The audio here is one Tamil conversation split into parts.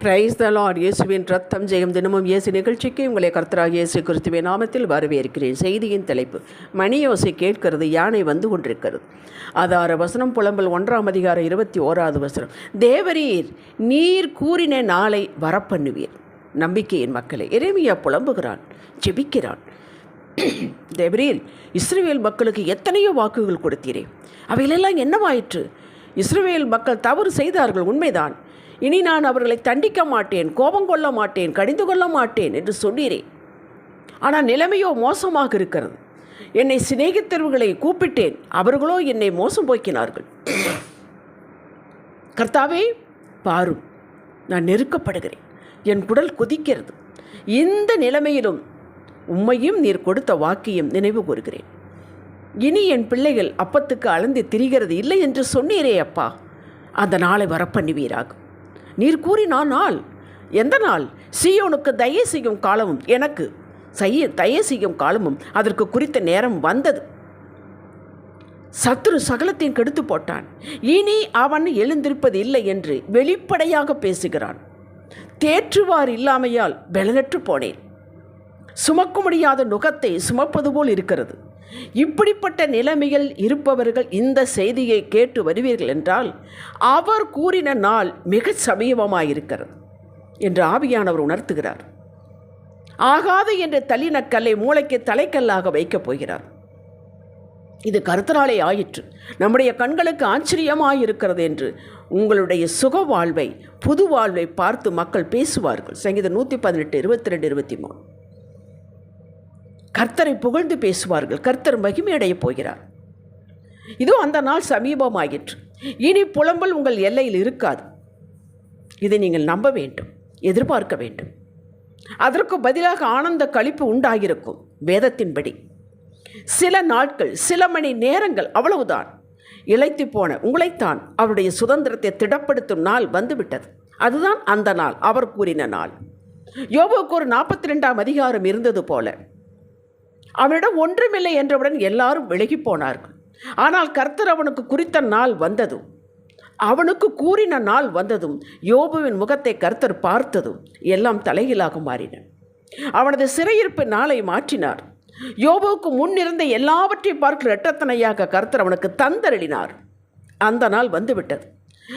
பிரைஸ் த லார்ட் இயேசுவின் ரத்தம் ஜெயம் தினமும் இயேசு நிகழ்ச்சிக்கு உங்களை கர்த்தராக இயேசு கிறிஸ்துவின் நாமத்தில் வரவேற்கிறேன். செய்தியின் தலைப்பு மணியோசை கேட்கிறது யானை வந்து கொண்டிருக்கிறது. ஆதார வசனம் புலம்பல் ஒன்றாம் அதிகாரம் இருபத்தி ஓராவது வசனம். தேவரீர் நீர் கூறின நாளை வரப்பண்ணுவீர். நம்பிக்கையின் மக்களை எரேமியா புலம்புகிறான் ஜெபிக்கிறான். தேவரீர் இஸ்ரேல் மக்களுக்கு எத்தனையோ வாக்குகள் கொடுத்தீரே. அவைகளெல்லாம் என்னவாயிற்று? இஸ்ரேல் மக்கள் தவறு செய்தார்கள் உண்மைதான். இனி நான் அவர்களை தண்டிக்க மாட்டேன் கோபம் கொள்ள மாட்டேன் கடிந்து கொள்ள மாட்டேன் என்று சொன்னீரேன் ஆனால் நிலைமையோ மோசமாக இருக்கிறது. என்னை சிநேகித்தவர்களை கூப்பிட்டேன் அவர்களோ என்னை மோசம் போக்கினார்கள். கர்த்தாவே பாரும் நான் நெருக்கப்படுகிறேன் என் குடல் கொதிக்கிறது. இந்த நிலைமையிலும் உம்மையும் நீர் கொடுத்த வாக்கியம் நினைவு கூறுகிறேன். இனி என் பிள்ளைகள் அப்பத்துக்கு அளந்து திரிகிறது இல்லை என்று சொன்னீரே அப்பா. அந்த நாளை வரப்பண்ணுவீராகும் நீர் கூறினா நாள் எந்த நாள்? சீயோனுக்கு தயை செய்யும் காலமும் எனக்கு. செய்ய தயை செய்யும் காலமும் அதற்கு குறித்த நேரம் வந்தது. சத்துரு சகலத்தையும் கெடுத்து போட்டான். இனி அவன் எழுந்திருப்பது இல்லை என்று வெளிப்படையாக பேசுகிறான். தேற்றுவார் இல்லாமையால் பலனற்று போனேன். சுமக்க முடியாத நுகத்தை சுமப்பது போல் இருக்கிறது. இப்படிப்பட்ட நிலைமையில் இருப்பவர்கள் இந்த செய்தியை கேட்டு வருவீர்கள் என்றால் அவர் கூறின நாள் மிக சமீபமாயிருக்கிறது என்று ஆவியானவர் உணர்த்துகிறார். ஆகாது என்று தள்ளின கல்லை மூளைக்கு தலைக்கல்லாக வைக்கப் போகிறார். இது கருத்தராலே ஆயிற்று. நம்முடைய கண்களுக்கு ஆச்சரியமாயிருக்கிறது என்று உங்களுடைய சுக வாழ்வை புது வாழ்வை பார்த்து மக்கள் பேசுவார்கள். சங்கீதம் நூற்றி பதினெட்டு இருபத்தி ரெண்டு இருபத்தி மூணு. கர்த்தரை புகழ்ந்து பேசுவார்கள். கர்த்தர் மகிமையடைய போகிறார். இதோ அந்த நாள் சமீபமாயிற்று. இனி புலம்பல் உங்கள் எல்லையில் இருக்காது. இதை நீங்கள் நம்ப வேண்டும். எதிர்பார்க்க வேண்டும். அதற்கு பதிலாக ஆனந்த கழிப்பு உண்டாகியிருக்கும் வேதத்தின்படி. சில நாட்கள் சில மணி நேரங்கள் அவ்வளவுதான். இழைத்து போன உங்களைத்தான் அவருடைய சுதந்திரத்தை திடப்படுத்தும் நாள் வந்துவிட்டது. அதுதான் அந்த நாள். அவர் கூறின நாள். யோபுக்கு ஒரு நாற்பத்தி ரெண்டாம் அதிகாரம் இருந்தது போல. அவனிடம் ஒன்றுமில்லை என்றவுடன் எல்லாரும் விலகி போனார்கள். ஆனால் கர்த்தர் அவனுக்கு குறித்த நாள் வந்ததும் அவனுக்கு கூறின நாள் வந்ததும் யோபுவின் முகத்தை கர்த்தர் பார்த்ததும் எல்லாம் தலைகீழாக மாறின. அவனது சிறையிருப்பு நாளை மாற்றினார். யோபுவுக்கு முன்னிருந்த எல்லாவற்றையும் பார்க்கிற இரட்டத்தனையாக கர்த்தர் அவனுக்கு தந்தருளினார். அந்த நாள் வந்துவிட்டது.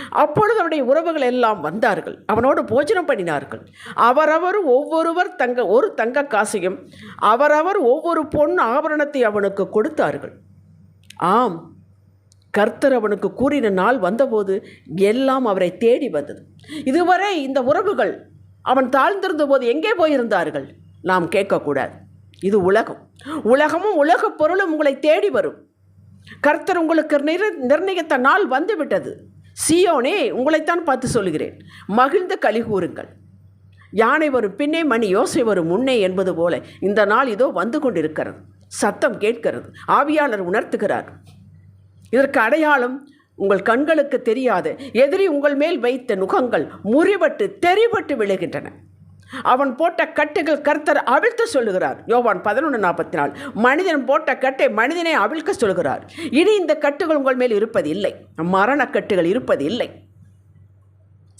அப்பொழுது அவனுடைய உறவுகள் எல்லாம் வந்தார்கள். அவனோடு போஜனம் பண்ணினார்கள். அவரவர் ஒவ்வொருவர் தங்க ஒரு தங்க காசையும் அவரவர் ஒவ்வொரு பொன் ஆபரணத்தை அவனுக்கு கொடுத்தார்கள். ஆம் கர்த்தர் அவனுக்கு கூறின நாள் வந்தபோது எல்லாம் அவரை தேடி வந்தது. இதுவரை இந்த உறவுகள் அவன் தாழ்ந்திருந்த போது எங்கே போயிருந்தார்கள்? நாம் கேட்கக்கூடாது. இது உலகம். உலகமும் உலகப் பொருளும் உங்களை தேடி வரும். கர்த்தர் உங்களுக்கு நிர் நிர்ணயித்த நாள் வந்துவிட்டது. சியோனே உங்களைத்தான் பார்த்து சொல்கிறேன் மகிழ்ந்து களி கூறுங்கள். யானை வரும் பின்னே மணி யோசை வரும் முன்னே என்பது போல இந்த நாள் இதோ வந்து கொண்டிருக்கிறது. சத்தம் கேட்கிறது. ஆவியாளர் உணர்த்துகிறார். இதற்கு அடையாளம் உங்கள் கண்களுக்கு தெரியாத எதிரி உங்கள் மேல் வைத்த நுகங்கள் முறிபட்டு தெரிபட்டு விழுகின்றன. அவன் போட்ட கட்டுகள் கர்த்தர் அவிழ்த்து சொல்லுகிறார். யோவான் பதினொன்று நாற்பத்தி நாலு மனிதன் போட்ட கட்டை மனிதனை அவிழ்க்க சொல்கிறார் இனி இந்த கட்டுகள் உங்கள் மேல் இருப்பது இல்லை மரண கட்டுகள் இருப்பது இல்லை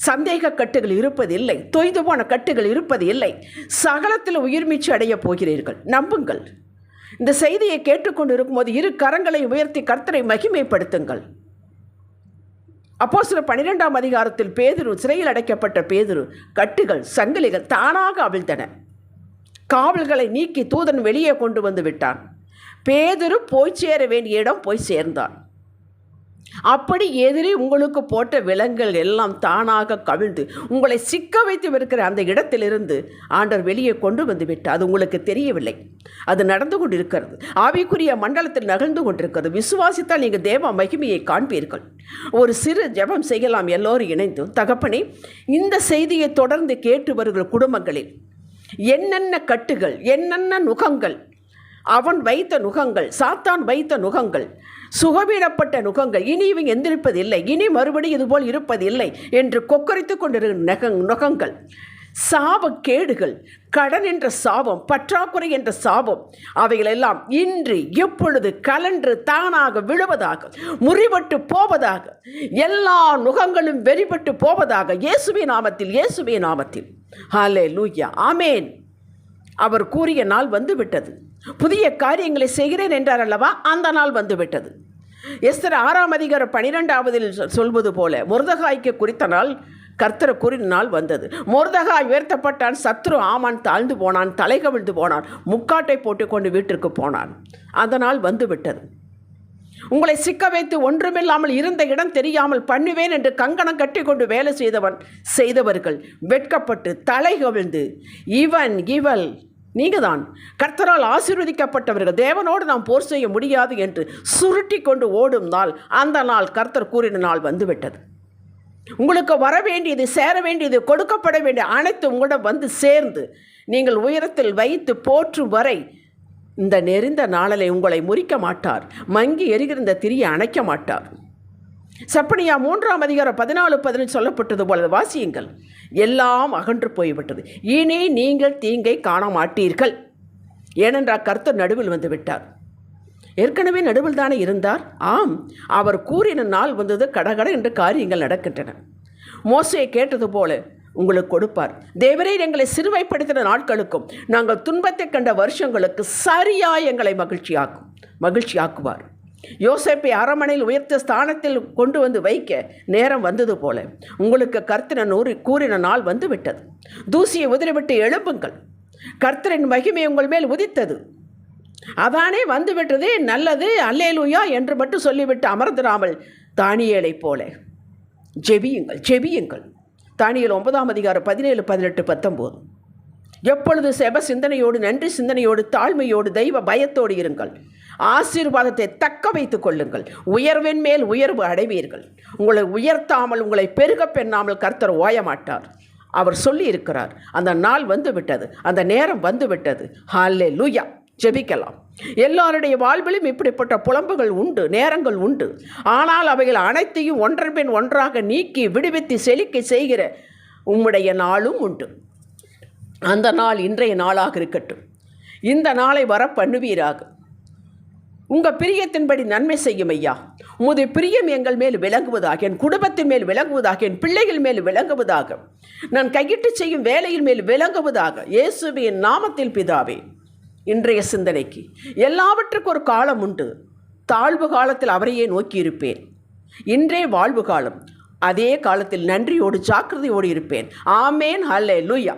சந்தேக கட்டுகள் இருப்பது இல்லை தொய்து போன கட்டுகள் இருப்பது இல்லை சகலத்தில் உயிர்மீச்சு அடையப் போகிறீர்கள். நம்புங்கள். இந்த செய்தியை கேட்டுக்கொண்டு இருக்கும்போது இரு கரங்களை உயர்த்தி கர்த்தரை மகிமைப்படுத்துங்கள். அப்போ சில பன்னிரெண்டாம் அதிகாரத்தில் பேதுரு சிறையில் அடைக்கப்பட்ட பேதுரு கட்டுகள் சங்கிலிகள் தானாக அவிழ்ந்தன. காவல்களை நீக்கி தூதன் வெளியே கொண்டு வந்து விட்டான். பேதுரு போய் சேர வேண்டிய இடம் போய் சேர்ந்தான். அப்படி எதிரி உங்களுக்கு போட்ட விலங்குகள் எல்லாம் தானாக கவிழ்ந்து உங்களை சிக்க வைத்து இருக்கிற அந்த இடத்திலிருந்து ஆண்டவர் வெளியே கொண்டு வந்து விட்டு அது உங்களுக்கு தெரியவில்லை. அது நடந்து கொண்டிருக்கிறது. ஆவிக்குரிய மண்டலத்தில் நகர்ந்து கொண்டிருக்கிறது. விசுவாசித்தால் நீங்கள் தேவ மகிமையை காண்பீர்கள். ஒரு சிறு ஜெபம் செய்யலாம். எல்லோரும் இணைந்து தகப்பனே இந்த செய்தியை தொடர்ந்து கேட்டு வருகிற குடும்பங்களில் என்னென்ன கட்டுகள் என்னென்ன நுகங்கள் அவன் வைத்த நுகங்கள் சாத்தான் வைத்த நுகங்கள் சுகவீனப்பட்ட நுகங்கள். இனி இவங்க எந்திரிப்பதில்லை. இனி மறுபடி இதுபோல் இருப்பதில்லை என்று கொக்கரித்து கொண்டிருக்கிற நக நுகங்கள். சாபக்கேடுகள் கடன் என்ற சாபம் பற்றாக்குறை என்ற சாபம் அவைகளெல்லாம் இன்று எப்பொழுது கலன்று தானாக விழுவதாக முறிபட்டு போவதாக எல்லா நுகங்களும் வெறிபட்டு போவதாக இயேசுவே நாமத்தில் இயேசுவே நாமத்தில். ஹாலே லூயா ஆமேன். அவர் கூறிய நாள் வந்துவிட்டது. புதிய காரியங்களை செய்கிறேன் என்றார் அல்லவா? அந்த நாள் வந்துவிட்டது. எஸ்தர் ஆறாம் அதிகார பனிரெண்டாவதில் சொல்வது போல முருதகாய்க்கு குறித்த நாள் கர்த்தர் கூறின நாள் வந்தது. முருதகாய் உயர்த்தப்பட்டான் சத்ரு ஆமான் தாழ்ந்து போனான் தலை கவிழ்ந்து போனான் முக்காட்டை போட்டுக்கொண்டு வீட்டிற்கு போனான். அந்த நாள் வந்துவிட்டது. உங்களை சிக்க வைத்து ஒன்றுமில்லாமல் இருந்த இடம் தெரியாமல் பண்ணுவேன் என்று கங்கணம் கட்டி கொண்டு வேலை செய்தவன் செய்தவர்கள் வெட்கப்பட்டு தலை கவிழ்ந்து இவன் இவள் நீங்கள் தான் கர்த்தரால் ஆசீர்வதிக்கப்பட்டவர்கள். தேவனோடு நாம் போர் செய்ய முடியாது என்று சுருட்டி கொண்டு ஓடும் நாள் அந்த நாள் கர்த்தர் கூறின நாள் வந்துவிட்டது. உங்களுக்கு வர வேண்டியது சேர வேண்டியது கொடுக்கப்பட வேண்டிய அனைத்து உங்களிடம் வந்து சேர்ந்து நீங்கள் உயரத்தில் வைத்து போற்றும் வரை இந்த நெறிந்த நாளலை உங்களை முறிக்க மாட்டார். மங்கி எரிகிற இந்த திரியை அணைக்க மாட்டார். சப்பனியா மூன்றாம் அதிகாரம் பதினாலு பதினஞ்சு சொல்லப்பட்டது போல வாசியுங்கள். எல்லாம் அகன்று போய்விட்டது. இனி நீங்கள் தீங்கை காண மாட்டீர்கள். ஏனென்றால் கர்த்தர் நடுவில் வந்து விட்டார். ஏற்கனவே நடுவில் தானே இருந்தார். ஆம் அவர் கூறின நாள் வந்தது கடகட என்று காரியங்கள் நடக்கின்றன. மோசையை கேட்டது போல உங்களுக்கு கொடுப்பார். தேவரே எங்களை சிறுமைப்படுத்தின நாட்களுக்கும் நாங்கள் துன்பத்தை கண்ட வருஷங்களுக்கு சரியாக எங்களை மகிழ்ச்சியாக்கும் மகிழ்ச்சியாக்குவார். யோசேப்பை அரமனையில் உயர்த்த ஸ்தானத்தில் கொண்டு வந்து வைக்க நேரம் வந்தது போல. உங்களுக்கு கர்த்தன நூறு கூறின நாள் வந்து விட்டது தூசியை உதிரிவிட்டு எழுப்புங்கள் கர்த்தரின் மகிமை உங்கள் மேல் உதித்தது. அதானே வந்து விட்டதே நல்லது அல்லேலூயா என்று மட்டும் சொல்லிவிட்டு அமர்ந்திராமல் தானியேலைப் போல. ஜெபியுங்கள் ஜெபியுங்கள். தானியல் ஒன்பதாம் அதிகாரம் பதினேழு பதினெட்டு பத்தொம்போது. எப்பொழுது செப சிந்தனையோடு நன்றி சிந்தனையோடு தாழ்மையோடு தெய்வ பயத்தோடு இருங்கள். ஆசீர்வாதத்தை தக்க வைத்துக் கொள்ளுங்கள். உயர்வின் மேல் உயர்வு அடைவீர்கள். உங்களை உயர்த்தாமல் உங்களை பெருக பெண்ணாமல் கர்த்தர் ஓயமாட்டார். அவர் சொல்லி இருக்கிறார் அந்த நாள் வந்து விட்டது அந்த நேரம் வந்து விட்டது ஹாலே லூயா ஜெபிக்கலாம். எல்லாருடைய வாழ்விலும் இப்படிப்பட்ட புலம்புகள் உண்டு நேரங்கள் உண்டு. ஆனால் அவைகள் அனைத்தையும் ஒன்றன் பின் ஒன்றாக நீக்கி விடுவித்து செழிக்க செய்கிற உம்முடைய நாளும் உண்டு. அந்த நாள் இன்றைய நாளாக இருக்கட்டும். இந்த நாளை வர பண்ணுவீராக உங்கள் பிரியத்தின்படி நன்மை செய்யும் ஐயா. உமது பிரியம் எங்கள் மேல் விளங்குவதாக என் குடும்பத்தின் மேல் விளங்குவதாக என் பிள்ளைகள் மேல் விளங்குவதாக நான் கையிட்டு செய்யும் வேலையின் மேல் விளங்குவதாக இயேசுவின் நாமத்தில் பிதாவே இன்றைய சிந்தனைக்கு எல்லாவற்றுக்கும் ஒரு காலம் உண்டு. தாழ்வு காலத்தில் அவரையே நோக்கியிருப்பேன். இன்றே வாழ்வு காலம். அதே காலத்தில் நன்றியோடு ஜாக்கிரதையோடு இருப்பேன். ஆமேன். ஹல்லே லூயா